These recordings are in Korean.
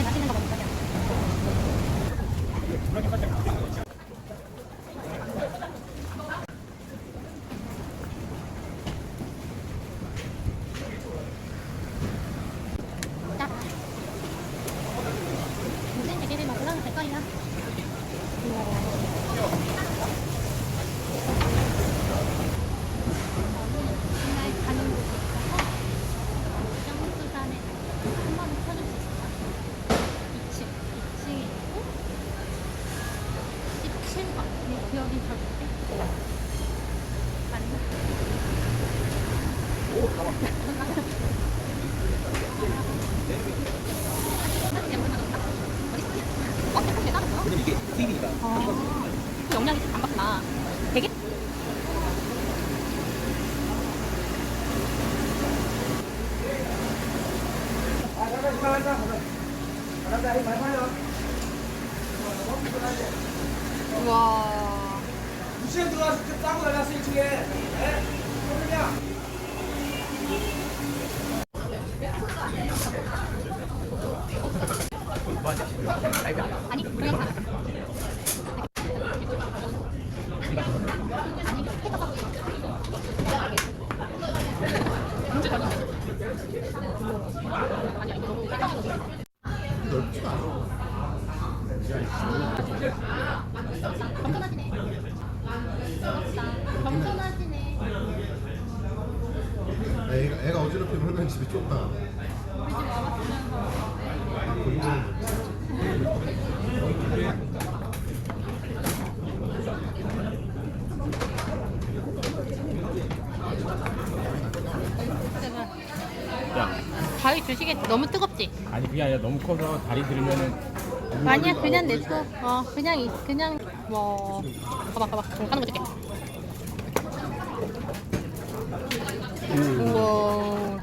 안에 마시는 거 먹고 어, 영양이 안 받나? 되게? 와. 무시에 들어와서 그 따고 달렸어 1층에 예? 그러냐 아니, 그냥 가. 겸손하시네. 겸손하시네. 애가, 애가 어지럽히면 할머니 집이 좁다. 야 가위 주시겠지? 너무 뜨겁지? 아니 그게 아니라 너무 커서 다리 들으면은 아니야 그냥 냅둬. 어 그냥 이- 그냥 뭐 가봐 가봐. 좀 하는 거 줄게. 우와.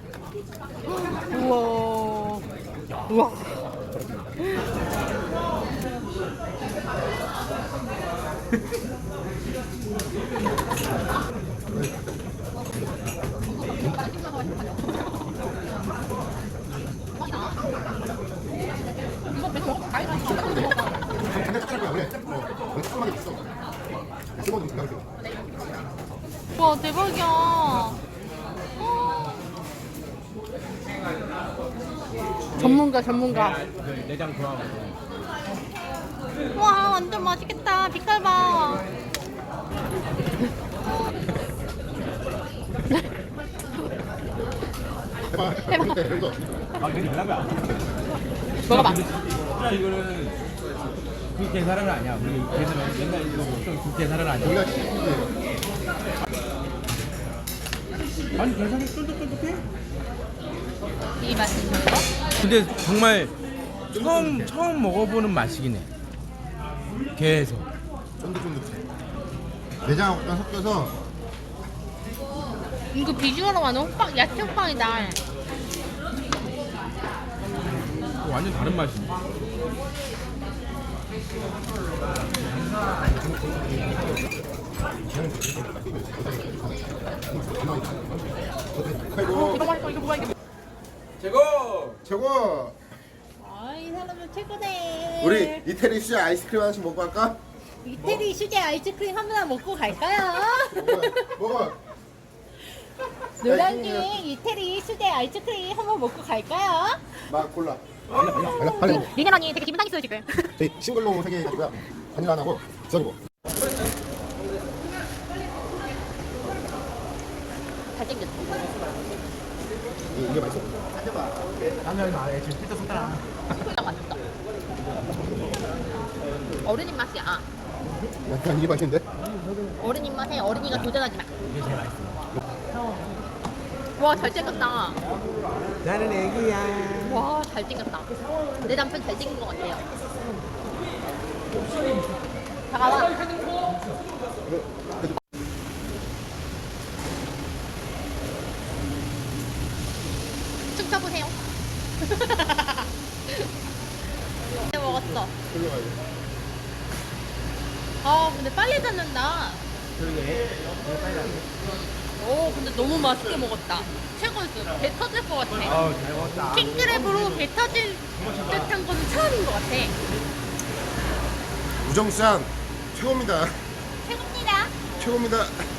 우와. 우와 장난 딱 거야, 원래. 어, 원래 조그맣게 있어. 씹어도 그냥 씹어. 우 와 대박이야. 어. 전문가 전문가. 그 내장 좋아하고 와 완전 맛있겠다. 빛깔 봐. 해봐. 아 근데 연락이 안 먹어봐. 야 이거는 그 계산은 아니야. 우리 계산은 옛날 이거 좀그 계산은 아니야. 우리가 씹는데 아니 계산이 쫀득쫀득해? 이 맛있는 거 근데 정말 처음 처음 먹어보는 맛이긴 해. 게에서 쫀득쫀득해. 내장하고 약간 섞여서. 이거 비주얼은 완전 호빵 야채 호빵이다. 완전 다른 맛이네 최고. 최고 최고. 아이 사람은 최고네 우리 이태리 씨 아이스크림 하나씩 먹고 갈까? 이태리 수제 아이스크림 하나 먹고 갈까요? 먹어. 노량진 이태리 수제 아이스크림 한 번 먹고 갈까요? 막 골라. 빨리 빨리. 리네 언니 되게 기분 상했어요 지금 저희 싱글로 세개 가지고요. 바닐라 하나고 써주고. 잘생겼어. 이게 맛있어. 라면 나에 지금 필터 쏟아라 진짜 맛있다 어른인 맛이야. 약간 이게 맛있는데? 어른인 맛에 어른이가 도전하지 이게 제일 맛있어. 마와 잘생겼다. 나는 애기야. 와 잘생겼다. 내 남편 잘생긴 것 같아요. 다가와 춤춰보세요. 네, 먹었어. 아 근데 빨리 닫는다. 빨리 오 근데 너무 맛있게 먹었다. 최고였어 배 터질 것 같아. 아우 잘 먹었다. 킹크랩으로 배 터질 듯한 거는 처음인 것 같아. 우정산 최고입니다. 최고입니다. 최고입니다.